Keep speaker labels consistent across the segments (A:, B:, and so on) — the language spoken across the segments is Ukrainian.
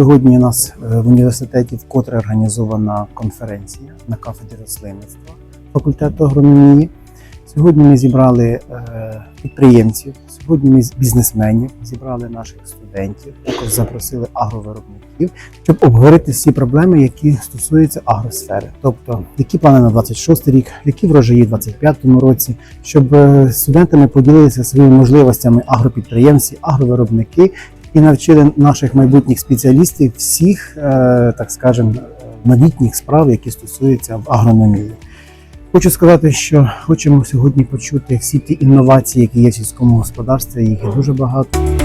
A: Сьогодні у нас е, в університеті вкотре організована конференція на кафедрі рослинництва факультету агрономії. Сьогодні ми зібрали е, підприємців, сьогодні ми бізнесменів, зібрали наших студентів, також запросили агровиробників, щоб обговорити всі проблеми, які стосуються агросфери. Тобто, які плани на 26 рік, які врожаї в 25 році, щоб е, студентами поділилися своїми можливостями агропідприємці, агровиробники і навчили наших майбутніх спеціалістів всіх, е, так скажемо, новітніх справ, які стосуються агрономії. Хочу сказати, що хочемо сьогодні почути всі ті інновації, які є в сільському господарстві. Їх є дуже багато.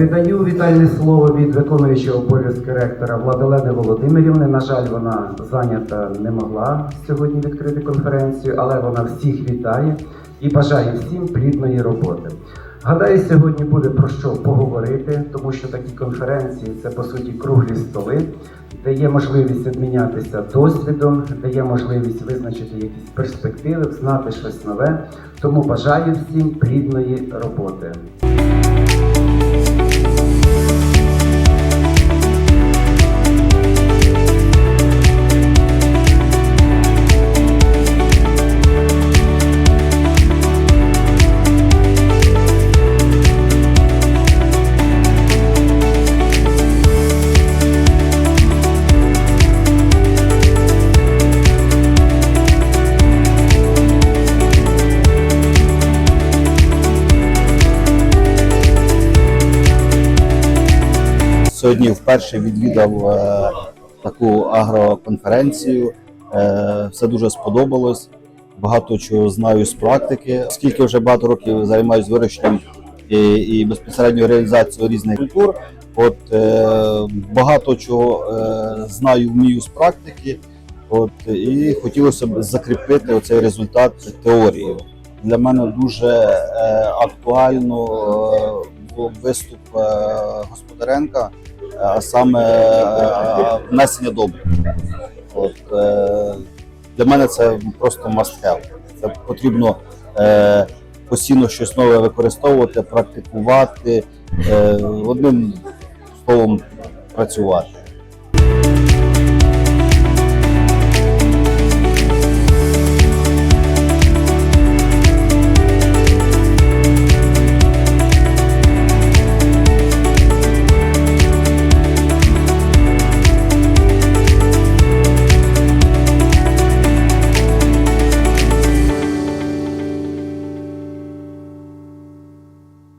B: Передаю вітальне слово від виконуючого обов'язки ректора Владилени Володимирівни. На жаль, вона зайнята не могла сьогодні відкрити конференцію, але вона всіх вітає і бажає всім плідної роботи. Гадаю, сьогодні буде про що поговорити, тому що такі конференції це по суті круглі столи, де є можливість обмінятися досвідом, де є можливість визначити якісь перспективи, знати щось нове. Тому бажаю всім плідної роботи.
C: Сьогодні вперше відвідав е, таку агроконференцію. Е, все дуже сподобалось. Багато чого знаю з практики. Оскільки вже багато років займаюся вирощенням і, і безпосередньо реалізацією різних культур. От е, багато чого е, знаю, вмію з практики. От і хотілося б закріпити оцей результат теорією. Для мене дуже е, актуально е, був виступ е, Господаренка а саме е, внесення добрив. От, е, для мене це просто must have. Це потрібно е, постійно щось нове використовувати, практикувати, одним словом працювати.